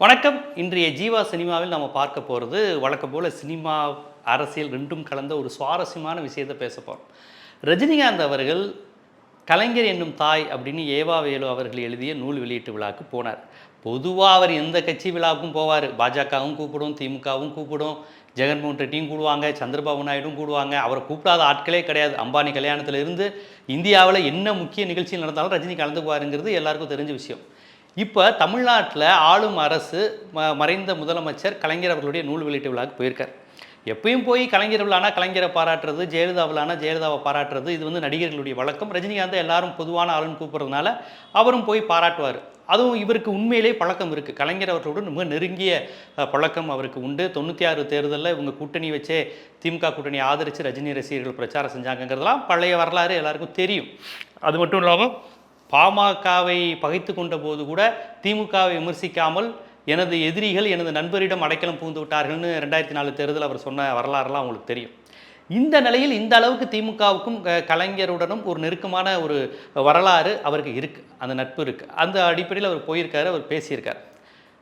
வணக்கம். இன்றைய ஜீவா சினிமாவில் நம்ம பார்க்க போகிறது வழக்கம் போல் சினிமா அரசியல் ரெண்டும் கலந்த ஒரு சுவாரஸ்யமான விஷயத்தை பேச போகிறோம் ரஜினிகாந்த் அவர்கள் கலைஞர் என்னும் தாய் அப்படின்னு ஏவா வேலு அவர்கள் எழுதிய நூல் வெளியீட்டு விழாவுக்கு போனார். பொதுவாக அவர் எந்த கட்சி விழாவுக்கும் போவார். பாஜகவும் கூப்பிடும் திமுகவும் கூப்பிடும் ஜெகன்மோகன் ரெட்டியும் கூடுவாங்க சந்திரபாபு நாயுடும் கூடுவாங்க. அவரை கூப்பிடாத ஆட்களே கிடையாது. அம்பானி கல்யாணத்தில் இருந்து இந்தியாவில் என்ன முக்கிய நிகழ்ச்சி நடந்தாலும் ரஜினி கலந்துக்குவாருங்கிறது எல்லாருக்கும் தெரிஞ்ச விஷயம். இப்போ தமிழ்நாட்டில் ஆளும் அரசு ம மறைந்த முதலமைச்சர் கலைஞர் அவர்களுடைய நூல் வெளியீட்டு விழாவுக்கு போயிருக்கார். எப்பயும் போய் கலைஞர் விழானா கலைஞரை பாராட்டுறது ஜெயலலிதா விழானா ஜெயலலிதாவை பாராட்டுறது இது வந்து நடிகர்களுடைய வழக்கம். ரஜினிகாந்த் எல்லாரும் பொதுவான ஆளுன்னு கூப்பிட்றதுனால அவரும் போய் பாராட்டுவார். அதுவும் இவருக்கு உண்மையிலே பழக்கம் இருக்குது கலைஞர் அவர்களுடன் மிக நெருங்கிய பழக்கம் அவருக்கு உண்டு. தொண்ணூற்றி ஆறு தேர்தலில் இவங்க கூட்டணி வச்சே திமுக கூட்டணி ஆதரித்து ரஜினி ரசிகர்கள் பிரச்சாரம் செஞ்சாங்கங்கிறதெல்லாம் பழைய வரலாறு எல்லாருக்கும் தெரியும். அது மட்டும் இல்லாமல் பாமகவை பகைத்து கொண்ட போது கூட திமுகவை விமர்சிக்காமல் எனது எதிரிகள் எனது நண்பரிடம் அடைக்கலம் புகுந்து விட்டார்கள்னு ரெண்டாயிரத்தி நாலு தேர்தல் அவர் சொன்ன வரலாறுலாம் அவங்களுக்கு தெரியும். இந்த நிலையில் இந்த அளவுக்கு திமுகவுக்கும் க- கலைஞருடனும் ஒரு நெருக்கமான ஒரு வரலாறு அவருக்கு இருக்குது அந்த நட்பு இருக்குது அந்த அடிப்படையில் அவர் போயிருக்காரு அவர் பேசியிருக்கார்.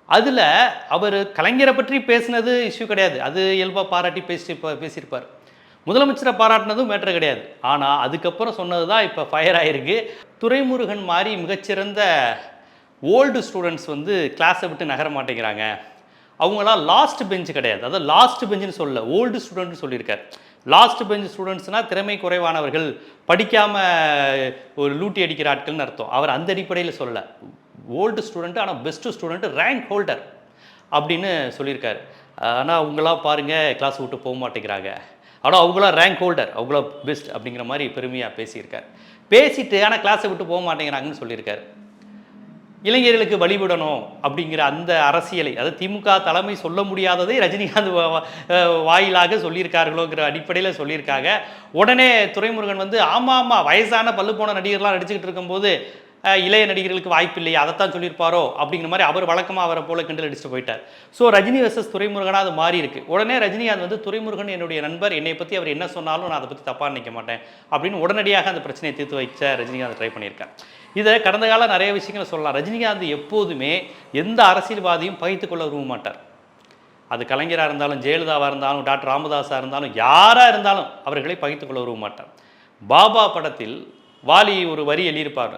அதில் அவர் கலைஞரை பற்றி பேசினது இஷ்யூ கிடையாது. அது இயல்பாக பாராட்டி பேசி பேசியிருப்பார். முதலமைச்சரை பாராட்டினதும் மேட்ரு கிடையாது. ஆனால் அதுக்கப்புறம் சொன்னது தான் இப்போ ஃபயர் ஆகிருக்கு துரைமுருகன் மாதிரி மிகச்சிறந்த ஓல்டு ஸ்டூடெண்ட்ஸ் வந்து கிளாஸை விட்டு நகர மாட்டேங்கிறாங்க. அவங்களாம் லாஸ்ட் பெஞ்ச் கிடையாது. அதாவது லாஸ்ட் பெஞ்சுன்னு சொல்ல ஓல்டு ஸ்டூடெண்ட்னு சொல்லியிருக்கார். லாஸ்ட் பெஞ்ச் ஸ்டூடெண்ட்ஸ்னால் திறமை குறைவானவர்கள் படிக்காமல் ஒரு லூட்டி அடிக்கிற ஆட்கள்னு அர்த்தம். அவர் அந்த அடிப்படையில் சொல்லலை. ஓல்டு ஸ்டூடெண்ட் ஆனால் பெஸ்ட்டு ஸ்டூடெண்ட்டு ரேங்க் ஹோல்டர் அப்படின்னு சொல்லியிருக்காரு. ஆனால் அவங்களாம் பாருங்கள் கிளாஸ் விட்டு போக மாட்டேங்கிறாங்க. ஆனால் அவங்களாம் ரேங்க் ஹோல்டர் அவ்வளோ பெஸ்ட் அப்படிங்கிற மாதிரி பெருமையாக பேசியிருக்கார். பேசிட்டு ஆனால் கிளாஸை விட்டு போக மாட்டேங்கிறாங்கன்னு சொல்லியிருக்காரு. இளைஞர்களுக்கு வழிவிடணும் அப்படிங்கிற அந்த அரசியலை அதாவது திமுக தலைமை சொல்ல முடியாததை ரஜினிகாந்த் வா- வாயிலாக சொல்லியிருக்கார்களோங்கிற அடிப்படையில் சொல்லியிருக்காங்க. உடனே துரைமுருகன் வந்து ஆமாம் ஆமாம் வயசான பல்லு போன நடிகர்லாம் நடிச்சுக்கிட்டு இருக்கும்போது இளைய நடிகர்களுக்கு வாய்ப்பு இல்லையா அதைத்தான் சொல்லியிருப்பாரோ அப்படிங்கிற மாதிரி அவர் வழக்கமாக அவரை போல கிண்டல் அடிச்சுட்டு போயிட்டார். ஸோ ரஜினி வர்சஸ் துரைமுருகனாக அது மாறி இருக்கு. உடனே ரஜினிகாந்த் வந்து துரைமுருகன் என்னுடைய நண்பர் என்னை பற்றி அவர் என்ன சொன்னாலும் நான் அதை பற்றி தப்பாக நினைக்க மாட்டேன் அப்படின்னு உடனடியாக அந்த பிரச்சனையை தீர்த்து வைச்ச ரஜினிகாந்த் ட்ரை பண்ணியிருக்கார். இதை கடந்த காலம் நிறைய விஷயங்களை சொல்லலாம். ரஜினிகாந்த் எப்போதுமே எந்த அரசியல்வாதியும் பகித்து கொள்ள விரும்ப மாட்டார். அது கலைஞராக இருந்தாலும் ஜெயலலிதாவாக இருந்தாலும் டாக்டர் ராமதாஸாக இருந்தாலும் யாராக இருந்தாலும் அவர்களை பகைத்து கொள்ள விரும்ப மாட்டார். பாபா படத்தில் வாலி ஒரு வரி எழுதியிருப்பார்.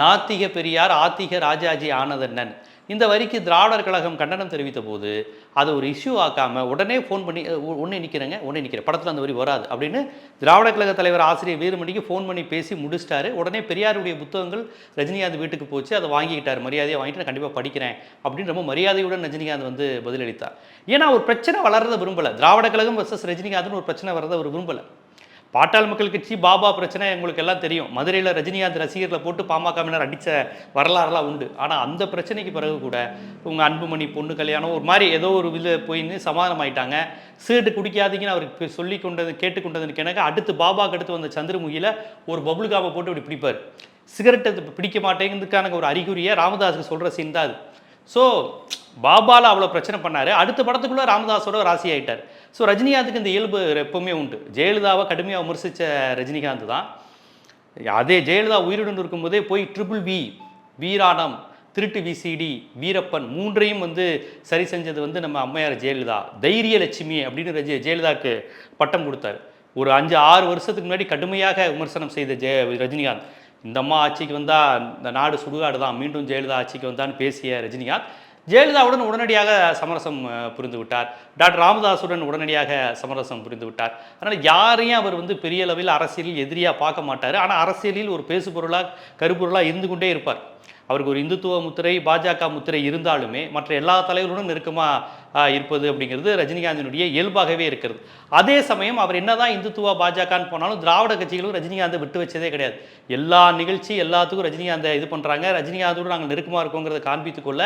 நாத்திக பெரியார் ஆத்திக ராஜாஜி ஆனதண்ணன் இந்த வரிக்கு திராவிடர் கழகம் கண்டனம் தெரிவித்த போது அதை ஒரு இஷ்யூ ஆக்காமல் உடனே ஃபோன் பண்ணி ஒன்றே நிற்கிறேங்க உடனே நிற்கிறேன் படத்தில் அந்த வரி வராது அப்படின்னு திராவிட கழக தலைவர் ஆசிரியர் வீரமணிக்கு ஃபோன் பண்ணி பேசி முடிச்சிட்டாரு. உடனே பெரியாருடைய புத்தகங்கள் ரஜினிகாந்த் வீட்டுக்கு போச்சு அதை வாங்கிக்கிட்டார் மரியாதையை வாங்கிட்டு நான் கண்டிப்பாக படிக்கிறேன் அப்படின்னு ரொம்ப மரியாதையுடன் ரஜினிகாந்த் வந்து பதிலளித்தார். ஏன்னா ஒரு பிரச்சனை வளர்றதை விரும்பலை. திராவிட கழகம் வர்சஸ் ரஜினிகாந்த்னு ஒரு பிரச்சனை வர்றதை அவர் விரும்பலை. பாட்டாள் மக்கள் கட்சி பாபா பிரச்சனை உங்களுக்கு எல்லாம் தெரியும். மதுரையில் ரஜினிகாந்த் ரசிகர்களை போட்டு பாமகவினர் அடித்த வரலாறுலாம் உண்டு. ஆனால் அந்த பிரச்சனைக்கு பிறகு கூட உங்கள் அன்புமணி பொண்ணு கல்யாணம் ஒரு மாதிரி ஏதோ ஒரு இதில் போயின்னு சமாதானம் ஆயிட்டாங்க சீட்டு குடிக்காதீங்கன்னு அவருக்கு சொல்லி கொண்டது கேட்டுக்கொண்டதுன்னு கிணக்க அடுத்து பாபாக்கு அடுத்து வந்த சந்திரமுகியில் ஒரு பபுள் காப்பை போட்டு இப்படி பிடிப்பார். சிகரெட்டை பிடிக்க மாட்டேங்கிறதுக்கான ஒரு அறிகுறியை ராமதாஸுக்கு சொல்கிற சீன் தான் அது. ஸோ பாபாவில் அவ்வளோ பிரச்சனை பண்ணார். அடுத்த படத்துக்குள்ளே ராமதாஸோட ராசி ஆயிட்டார் ஸோ ரஜினிகாந்துக்கு இந்த இயல்பு எப்பவுமே உண்டு. ஜெயலலிதாவை கடுமையாக விமர்சித்த ரஜினிகாந்த் தான். அதே ஜெயலலிதா உயிருடன் இருக்கும்போதே போய் ட்ரிபிள் வி வீராணம் திருட்டு விசிடி வீரப்பன் மூன்றையும் வந்து சரி செஞ்சது வந்து நம்ம அம்மையார் ஜெயலலிதா. தைரிய லட்சுமி அப்படின்னு ரஜி ஜெயலலிதாவுக்கு பட்டம் கொடுத்தாரு. ஒரு அஞ்சு ஆறு வருஷத்துக்கு முன்னாடி கடுமையாக விமர்சனம் செய்த ஜெய ரஜினிகாந்த். இந்த அம்மா ஆட்சிக்கு வந்தால் இந்த நாடு சுடுகாடு தான் மீண்டும் ஜெயலலிதா ஆட்சிக்கு வந்தான்னு பேசிய ரஜினிகாந்த். ஜெயலலிதாவுடன் உடனடியாக சமரசம் புரிந்து விட்டார் டாக்டர் ராமதாசுடன் உடனடியாக சமரசம் புரிந்து விட்டார் அதனால் யாரையும் அவர் வந்து பெரிய அளவில் அரசியலில் எதிரியாக பார்க்க மாட்டார். ஆனால் அரசியலில் ஒரு பேசுபொருளாக கருப்பொருளாக இருந்து கொண்டே இருப்பார். அவருக்கு ஒரு இந்துத்துவ முத்திரை பாஜக முத்திரை இருந்தாலுமே மற்ற எல்லா தலைவர்களுடன் நெருக்கமாக இருப்பது அப்படிங்கிறது ரஜினிகாந்தினுடைய இயல்பாகவே இருக்கிறது. அதே சமயம் அவர் என்னதான் இந்துத்துவ பாஜகன்னு போனாலும் திராவிட கட்சிகளும் ரஜினிகாந்தை விட்டு வச்சதே கிடையாது. எல்லா நிகழ்ச்சி எல்லாத்துக்கும் ரஜினிகாந்தை இது பண்ணுறாங்க ரஜினிகாந்தோடு நாங்கள் நெருக்கமாக இருக்கோங்கிறத காண்பித்துக்கொள்ள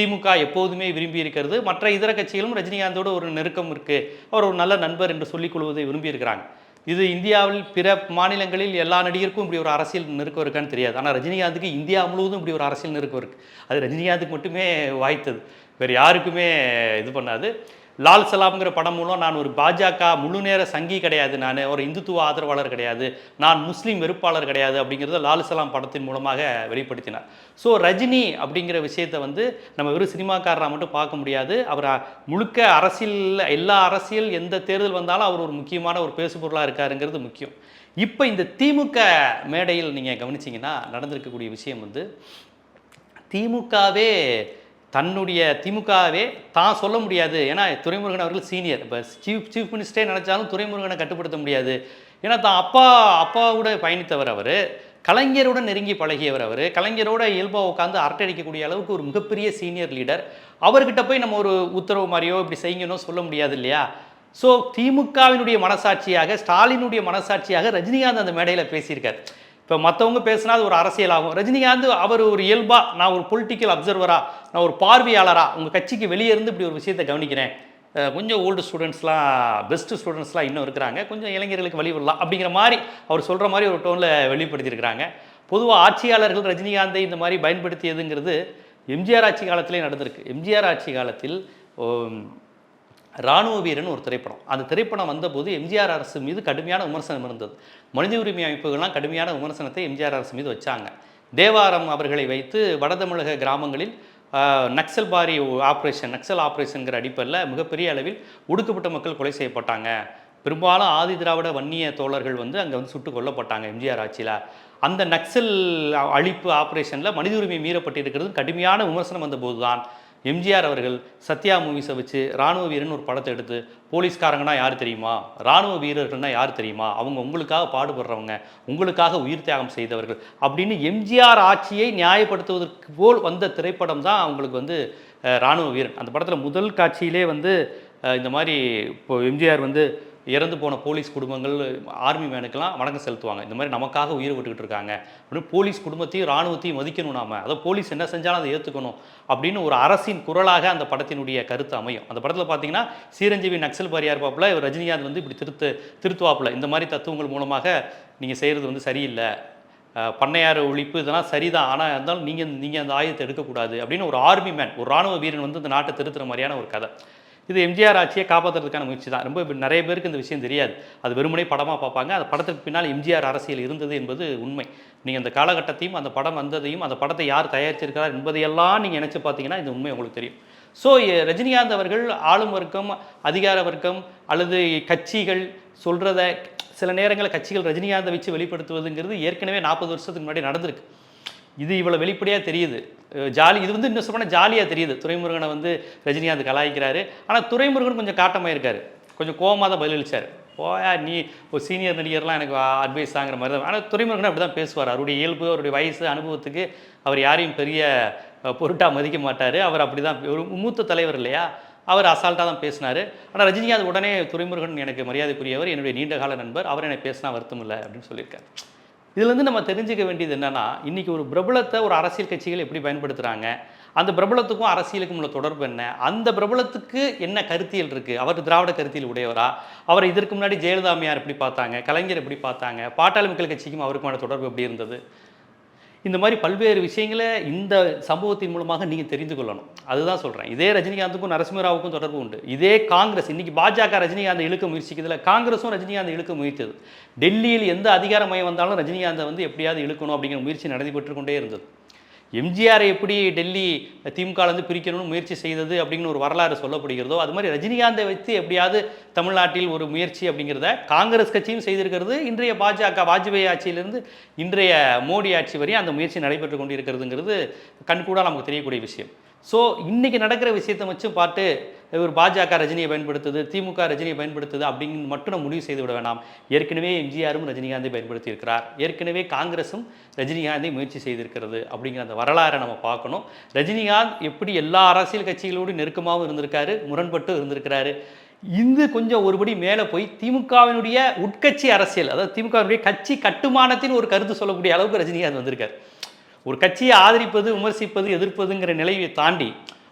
திமுக எப்போதுமே விரும்பி இருக்கிறது. மற்ற இதர கட்சிகளும் ரஜினிகாந்தோட ஒரு நெருக்கம் இருக்குது அவர் ஒரு நல்ல நண்பர் என்று சொல்லிக் கொள்வதை விரும்பியிருக்கிறாங்க இது இந்தியாவில் பிற மாநிலங்களில் எல்லா நடிகருக்கும் இப்படி ஒரு அரசியல் நெருக்கம் இருக்கான்னு தெரியாது. ஆனால் ரஜினிகாந்துக்கு இந்தியா முழுவதும் இப்படி ஒரு அரசியல் நெருக்கம் இருக்குது அது ரஜினிகாந்துக்கு மட்டுமே வாய்த்தது. வேறு யாருக்குமே இது பண்ணாது. லால் சலாம்ங்கிற படம் மூலம் நான் ஒரு பாஜக முழு நேர சங்கி கிடையாது நான் ஒரு இந்துத்துவ ஆதரவாளர் கிடையாது நான் முஸ்லீம் வெறுப்பாளர் கிடையாது அப்படிங்கிறத லால் சலாம் படத்தின் மூலமாக வெளிப்படுத்தினார். ஸோ ரஜினி அப்படிங்கிற விஷயத்தை வந்து நம்ம வெறும் சினிமாக்காரராக மட்டும் பார்க்க முடியாது. அவர் முழுக்க அரசியல் எல்லா அரசியல் எந்த தேர்தல் வந்தாலும் அவர் ஒரு முக்கியமான ஒரு பேசுபொருளாக இருக்காருங்கிறது முக்கியம். இப்போ இந்த திமுக மேடையில் நீங்கள் கவனிச்சிங்கன்னா நடந்திருக்கக்கூடிய விஷயம் வந்து திமுகவே தன்னுடைய திமுகவே தான் சொல்ல முடியாது. ஏன்னா துரைமுருகன் அவர்கள் சீனியர். இப்போ சீஃப் சீஃப் மினிஸ்டரே நினச்சாலும் துரைமுருகனை கட்டுப்படுத்த முடியாது. ஏன்னா தான் அப்பா அப்பாவோட பயணித்தவர் அவர். கலைஞரோட நெருங்கி பழகியவர் அவர். கலைஞரோட இயல்பாக உட்காந்து அரட்டை அடிக்கக்கூடிய அளவுக்கு ஒரு மிகப்பெரிய சீனியர் லீடர். அவர்கிட்ட போய் நம்ம ஒரு உத்தரவு மாதிரியோ இப்படி செய்யணும் சொல்ல முடியாது இல்லையா? ஸோ திமுகவினுடைய மனசாட்சியாக ஸ்டாலினுடைய மனசாட்சியாக ரஜினிகாந்த் அந்த மேடையில் பேசியிருக்கார். இப்போ மற்றவங்க பேசினா அது ஒரு அரசியலாகும். ரஜினிகாந்த் அவர் ஒரு இயல்பாக நான் ஒரு பொலிட்டிக்கல் அப்சர்வராக நான் ஒரு பார்வையாளராக உங்கள் கட்சிக்கு வெளியே இருந்து இப்படி ஒரு விஷயத்தை கவனிக்கிறேன். கொஞ்சம் ஓல்டு ஸ்டூடெண்ட்ஸ்லாம் பெஸ்ட்டு ஸ்டூடெண்ட்ஸ்லாம் இன்னும் இருக்கிறாங்க. கொஞ்சம் இளைஞர்களுக்கு வழி விடலாம் அப்படிங்கிற மாதிரி அவர் சொல்கிற மாதிரி ஒரு டோனில் வெளிப்படுத்தியிருக்கிறாங்க. பொதுவாக ஆட்சியாளர்கள் ரஜினிகாந்தை இந்த மாதிரி பயன்படுத்தியதுங்கிறது எம்ஜிஆர் ஆட்சி காலத்திலே நடந்திருக்கு. எம்ஜிஆர் ஆட்சி காலத்தில் ராணுவ வீரன் ஒரு திரைப்படம். அந்த திரைப்படம் வந்தபோது எம்ஜிஆர் அரசு மீது கடுமையான விமர்சனம் இருந்தது. மனித உரிமை அமைப்புகள்லாம் கடுமையான விமர்சனத்தை எம்ஜிஆர் அரசு மீது வச்சாங்க. தேவாரம் அவர்களை வைத்து வடதமிழக கிராமங்களில் நக்சல் பாரி ஆப்ரேஷன் நக்சல் ஆப்ரேஷன்கிற அடிப்படையில் மிகப்பெரிய அளவில் ஒடுக்கப்பட்ட மக்கள் கொலை செய்யப்பட்டாங்க. பெரும்பாலும் ஆதி திராவிட வன்னிய தோழர்கள் வந்து அங்கே வந்து சுட்டு கொல்லப்பட்டாங்க எம்ஜிஆர் ஆட்சியில். அந்த நக்சல் அழிப்பு ஆப்ரேஷனில் மனித உரிமை மீறப்பட்டிருக்கிறது கடுமையான விமர்சனம் வந்தபோது தான் எம்ஜிஆர் அவர்கள் சத்யா மூவிஸை வச்சு ராணுவ வீரன் ஒரு படத்தை எடுத்து போலீஸ்காரங்கன்னா யார் தெரியுமா? ராணுவ வீரர்கள்னா யார் தெரியுமா? அவங்க உங்களுக்காக பாடுபடுறவங்க உங்களுக்காக உயிர் தியாகம் செய்தவர்கள் அப்படின்னு எம்ஜிஆர் ஆட்சியை நியாயப்படுத்துவதற்கு போல் வந்த திரைப்படம் தான் அவங்களுக்கு வந்து ராணுவ வீரன். அந்த படத்தில் முதல் காட்சியிலே வந்து இந்த மாதிரி இப்போ எம்ஜிஆர் வந்து இறந்து போன போலீஸ் குடும்பங்கள் ஆர்மி மேனுக்கெல்லாம் வணக்கம் செலுத்துவாங்க. இந்த மாதிரி நமக்காக உயிர் விட்டுக்கிட்டு இருக்காங்க. அப்படின்னு போலீஸ் குடும்பத்தையும் ராணுவத்தையும் மதிக்கணும் நாம. அதை போலீஸ் என்ன செஞ்சாலும் அதை ஏற்றுக்கணும் அப்படின்னு ஒரு அரசின் குரலாக அந்த படத்தினுடைய கருத்து அமையும். அந்த படத்தில் பார்த்தீங்கன்னா சீரஞ்சீவி நக்சல் பாரியா இருப்பாப்புல இவர் ரஜினிகாந்த் வந்து இப்படி திருத்து திருத்துவாப்பில். இந்த மாதிரி தத்துவங்கள் மூலமாக நீங்கள் செய்கிறது வந்து சரியில்லை. பண்ணையார பண்ணையார் ஒழிப்பு இதெல்லாம் சரிதான். ஆனால் இருந்தாலும் நீங்கள் நீங்கள் அந்த ஆயுதத்தை எடுக்கக்கூடாது அப்படின்னு ஒரு ஆர்மி மேன் ஒரு ராணுவ வீரன் வந்து இந்த நாட்டை திருத்துற மாதிரியான ஒரு கதை. இது எம்ஜிஆர் ஆட்சியை காப்பாற்றுறதுக்கான முயற்சி தான். ரொம்ப நிறைய பேருக்கு இந்த விஷயம் தெரியாது. அது வெறுமனே படமாக பார்ப்பாங்க. அந்த படத்துக்கு பின்னால் எம்ஜிஆர் அரசியல் இருந்தது என்பது உண்மை. நீங்கள் அந்த காலகட்டத்தையும் அந்த படம் வந்ததையும் அந்த படத்தை யார் தயாரிச்சிருக்கிறார் என்பதையெல்லாம் நீங்கள் நினச்சி பார்த்தீங்கன்னா இந்த உண்மை உங்களுக்கு தெரியும். ஸோ ரஜினிகாந்த் அவர்கள் ஆளும் வர்க்கம் அதிகார வர்க்கம் அல்லது கட்சிகள் சொல்கிறத சில நேரங்களில் கட்சிகள் ரஜினிகாந்தை வச்சு வெளிப்படுத்துவதுங்கிறது ஏற்கனவே நாற்பது வருஷத்துக்கு முன்னாடி நடந்திருக்கு. இது இவ்வளோ வெளிப்படையாக தெரியுது. ஜாலி இது வந்து இன்னும் சொல்ல ஜாலியாக தெரியுது. துரைமுருகனை வந்து ரஜினிகாந்த் கலாய்க்கிறாரு. ஆனால் துரைமுருகன் கொஞ்சம் காட்டமாயிருக்கார். கொஞ்சம் கோபமாக தான் பதிலளிச்சார். போயா நீ ஒரு சீனியர் நடிகர்லாம் எனக்கு அட்வைஸ் ஆகிற மாதிரி தான். ஆனால் துறைமுருகன் அப்படி தான் பேசுவார். அவருடைய இயல்பு அவருடைய வயசு அனுபவத்துக்கு அவர் யாரையும் பெரிய பொருட்டாக மதிக்க மாட்டார். அவர் அப்படி தான் ஒரு மூத்த தலைவர் இல்லையா? அவர் அசால்ட்டாக தான் பேசினார். ஆனால் ரஜினிகாந்த் உடனே துறைமுருகன் எனக்கு மரியாதைக்குரியவர் என்னுடைய நீண்டகால நண்பர். அவர் எனக்கு பேசினா வருத்தம் இல்லை அப்படின்னு சொல்லியிருக்காரு. இதுலேருந்து நம்ம தெரிஞ்சுக்க வேண்டியது என்னென்னா இன்றைக்கி ஒரு பிரபலத்தை ஒரு அரசியல் கட்சிகள் எப்படி பயன்படுத்துகிறாங்க அந்த பிரபலத்துக்கும் அரசியலுக்கும் உள்ள தொடர்பு என்ன அந்த பிரபலத்துக்கு என்ன கருத்தியல் இருக்குது அவர் திராவிட கருத்தியல் உடையவரா? அவர் இதற்கு முன்னாடி ஜெயலலிதா அம்மையார் எப்படி பார்த்தாங்க? கலைஞர் எப்படி பார்த்தாங்க? பாட்டாளி மக்கள் கட்சிக்கும் அவருக்குமான தொடர்பு எப்படி இருந்தது? இந்த மாதிரி பல்வேறு விஷயங்களை இந்த சம்பவத்தின் மூலமாக நீங்கள் தெரிந்து கொள்ளணும். அதுதான் சொல்கிறேன் இதே ரஜினிகாந்துக்கும் நரசிம்மராவுக்கும் தொடர்பு உண்டு. இதே காங்கிரஸ் இன்றைக்கி பாஜக ரஜினிகாந்தை இழுக்க முயற்சிக்கிறதுல காங்கிரஸும் ரஜினிகாந்தை இழுக்க முயற்சித்தது டெல்லியில் எந்த அதிகார மையம் வந்தாலும் ரஜினிகாந்தை வந்து எப்படியாவது இழுக்கணும் அப்படிங்கிற முயற்சி நடைபெற்று கொண்டே இருந்தது. எம்ஜிஆரை எப்படி டெல்லி திமுகலேருந்து பிரிக்கணும்னு முயற்சி செய்தது அப்படின்னு ஒரு வரலாறு சொல்லப்படுகிறதோ அது மாதிரி ரஜினிகாந்தை வைத்து எப்படியாவது தமிழ்நாட்டில் ஒரு முயற்சி அப்படிங்கிறத காங்கிரஸ் கட்சியும் செய்திருக்கிறது. இன்றைய பாஜக வாஜ்பாய் ஆட்சியிலிருந்து இன்றைய மோடி ஆட்சி வரையும் அந்த முயற்சி நடைபெற்று கொண்டிருக்கிறதுங்கிறது கண்கூடாக நமக்கு தெரியக்கூடிய விஷயம். ஸோ இன்றைக்கி நடக்கிற விஷயத்தை வச்சு பார்த்து இவர் பாஜக ரஜினியை பயன்படுத்துது திமுக ரஜினியை பயன்படுத்துது அப்படின்னு மட்டும் நம்ம முடிவு செய்து விட வேண்டாம் ஏற்கனவே எம்ஜிஆரும் ரஜினிகாந்தை பயன்படுத்தி இருக்கிறார் ஏற்கனவே காங்கிரஸும் ரஜினிகாந்தை முயற்சி செய்திருக்கிறது அப்படிங்கிற அந்த வரலாறை நம்ம பார்க்கணும். ரஜினிகாந்த் எப்படி எல்லா அரசியல் கட்சிகளோடு நெருக்கமாகவும் இருந்திருக்காரு முரண்பட்டு இருந்திருக்கிறாரு. இது கொஞ்சம் ஒருபடி மேலே போய் திமுகவினுடைய உட்கட்சி அரசியல் அதாவது திமுகவினுடைய கட்சி கட்டுமானத்தின் ஒரு கருத்து சொல்லக்கூடிய அளவுக்கு ரஜினிகாந்த் வந்திருக்காரு. ஒரு கட்சியை ஆதரிப்பது விமர்சிப்பது எதிர்ப்பதுங்கிற நிலையை தாண்டி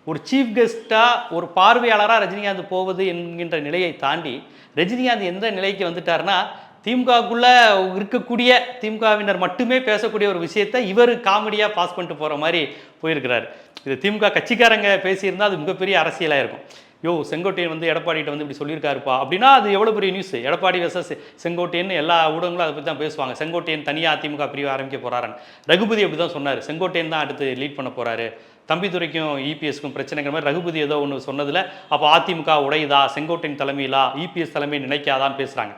ஒரு சீஃப் கெஸ்ட்டாக ஒரு பார்வையாளராக ரஜினிகாந்த் போவது என்கின்ற நிலையை தாண்டி ரஜினிகாந்த் எந்த நிலைக்கு வந்துட்டார்னா திமுகக்குள்ளே இருக்கக்கூடிய திமுகவினர் மட்டுமே பேசக்கூடிய ஒரு விஷயத்தை இவர் காமெடியாக பாஸ் பண்ணிட்டு போகிற மாதிரி போயிருக்கிறார். இது திமுக கட்சிக்காரங்க பேசியிருந்தால் அது மிகப்பெரிய அரசியலாக இருக்கும். யோ செங்கோட்டையன் வந்து எடப்பாடிகிட்ட வந்து இப்படி சொல்லியிருக்காருப்பா. அப்படின்னா அது எவ்வளோ பெரிய நியூஸ் எடப்பாடி வெசஸ் செங்கோட்டையன் எல்லா ஊடகங்களும் அதை பற்றி தான் பேசுவாங்க. செங்கோட்டையன் தனியாக அதிமுக பிரிவு ஆரம்பிக்க போகிறாரன் ரகுபதி அப்படி தான் சொன்னார். செங்கோட்டையன் தான் அடுத்து லீட் பண்ண போகிறாரு தம்பித்துறைக்கும் இபிஎஸ்க்கும் பிரச்சனைங்கிற மாதிரி ரகுபதி ஏதோ ஒன்று சொன்னதில் அப்போ அதிமுக உடையுதா? செங்கோட்டையன் தலைமையிலா? இபிஎஸ் தலைமை நினைக்காதான்னு பேசுகிறாங்க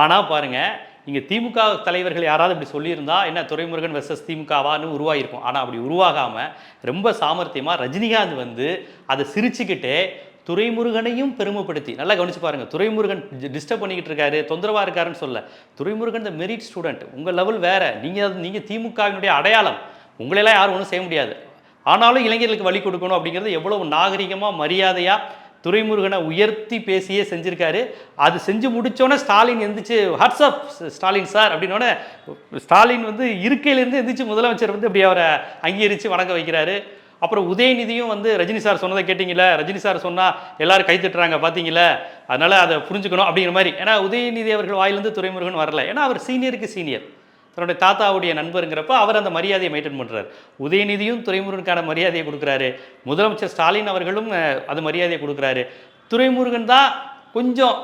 ஆனால் பாருங்கள் இங்கே திமுக தலைவர்கள் யாராவது இப்படி சொல்லியிருந்தா என்ன துரைமுருகன் வெர்சஸ் திமுகவான்னு உருவாகிருக்கும் ஆனால் அப்படி உருவாகாமல் ரொம்ப சாமர்த்தியமாக ரஜினிகாந்த் வந்து அதை சிரிச்சுக்கிட்டே துரைமுருகனையும் பெருமைப்படுத்தி. நல்லா கவனிச்சு பாருங்கள் துரைமுருகன் டிஸ்டர்ப் பண்ணிக்கிட்டு இருக்காரு. தொந்தரவாக இருக்காருன்னு சொல்ல துரைமுருகன் த மெரிட் ஸ்டூடெண்ட் உங்கள் லெவல் வேறு. நீங்கள் நீங்கள் திமுகவினுடைய அடையாளம். உங்களெல்லாம் யாரும் ஒன்றும் செய்ய முடியாது. ஆனாலும் இளைஞர்களுக்கு வழி கொடுக்கணும் அப்படிங்கிறது எவ்வளவு நாகரிகமாக மரியாதையாக துரைமுருகனை உயர்த்தி பேசியே செஞ்சுருக்காரு. அது செஞ்சு முடிச்சோன்னே ஸ்டாலின் எந்திரிச்சு வாட்ஸ்அப் ஸ்டாலின் சார் அப்படின்னோடனே ஸ்டாலின் வந்து இருக்கையிலேருந்து எந்திரிச்சு முதலமைச்சர் வந்து இப்படி அவரை அங்கீகரித்து வணங்க வைக்கிறாரு. அப்புறம் உதயநிதியும் வந்து ரஜினி சார் சொன்னதை கேட்டிங்களே ரஜினி சார் சொன்னால் எல்லாரும் கை தட்டுறாங்க பார்த்தீங்களே அதனால் அதை புரிஞ்சுக்கணும் அப்படிங்கிற மாதிரி. ஏன்னா உதயநிதி அவர்கள் வாயிலிருந்து துரைமுருகன் வரல. ஏன்னா அவர் சீனியருக்கு சீனியர். தன்னுடைய தாத்தாவுடைய நண்பருங்கிறப்ப அவர் அந்த மரியாதையை மெயின்டைன் பண்ணுறாரு உதயநிதியும் துறைமுருகனுக்கான மரியாதையை கொடுக்குறாரு. முதலமைச்சர் ஸ்டாலின் அவர்களும் அது மரியாதையை கொடுக்குறாரு. துரைமுருகன் தான் கொஞ்சம்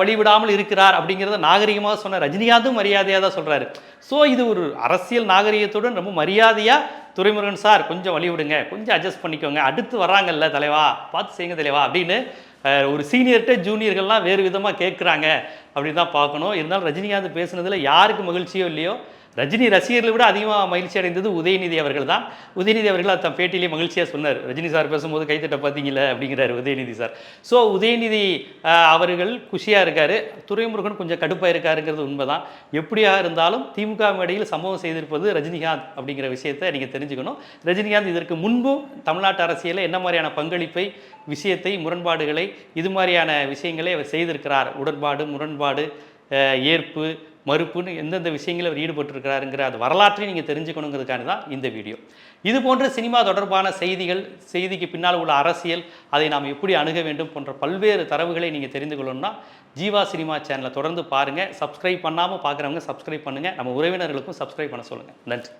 வழிவிடாமல் இருக்கிறார் அப்படிங்கிறத நாகரிகமாக சொன்ன ரஜினிகாந்தும் மரியாதையாக தான் சொல்கிறாரு ஸோ இது ஒரு அரசியல் நாகரிகத்துடன் ரொம்ப மரியாதையாக துரைமுருகன் சார் கொஞ்சம் வழி விடுங்க. கொஞ்சம் அட்ஜஸ்ட் பண்ணிக்கோங்க. அடுத்து வர்றாங்கல்ல தலைவா. பார்த்து செய்யுங்க தலைவா அப்படின்னு ஒரு சீனியர்கிட்ட ஜூனியர்கள்லாம் வேறு விதமாக கேட்குறாங்க அப்படின்னு தான் பார்க்கணும். இருந்தாலும் ரஜினிகாந்த் பேசுனதில் யாருக்கு மகிழ்ச்சியோ இல்லையோ ரஜினி ரசிகர்களை விட அதிகமாக மகிழ்ச்சி அடைந்தது உதயநிதி அவர்கள் தான் உதயநிதி அவர்கள் அது தன் பேட்டியிலே மகிழ்ச்சியாக சொன்னார். ரஜினி சார் பேசும்போது கைத்தட்ட பார்த்தீங்களே அப்படிங்கிறார் உதயநிதி சார். ஸோ உதயநிதி அவர்கள் குஷியாக இருக்கார். துரைமுருகன் கொஞ்சம் கடுப்பாக இருக்காருங்கிறது உண்மைதான். எப்படியாக இருந்தாலும் திமுக மேடையில் சம்பவம் செய்திருப்பது ரஜினிகாந்த் அப்படிங்கிற விஷயத்தை நீங்கள் தெரிஞ்சுக்கணும். ரஜினிகாந்த் இதற்கு முன்பும் தமிழ்நாட்டு அரசியலில் என்ன மாதிரியான பங்களிப்பை விஷயத்தை முரண்பாடுகளை இது மாதிரியான விஷயங்களை அவர் செய்திருக்கிறார். உடன்பாடு முரண்பாடு ஏற்பு மறுப்புன்னு எந்தெந்த விஷயங்களில் அவர் ஈடுபட்டிருக்கிறாருங்கிற அது வரலாற்றையும் நீங்கள் தெரிஞ்சுக்கணுங்கிறதுக்காக தான் இந்த வீடியோ. இது போன்ற சினிமா தொடர்பான செய்திகள் செய்திக்கு பின்னால் உள்ள அரசியல் அதை நாம் எப்படி அணுக வேண்டும் போன்ற பல்வேறு தரவுகளை நீங்கள் தெரிந்து கொள்ளணும்னா ஜீவா சினிமா சேனலை தொடர்ந்து பாருங்கள் சப்ஸ்கிரைப் பண்ணாமல் பார்க்குறவங்க சப்ஸ்கிரைப் பண்ணுங்கள் நம்ம உறவினர்களுக்கும் சப்ஸ்கிரைப் பண்ண சொல்லுங்கள் நன்றி.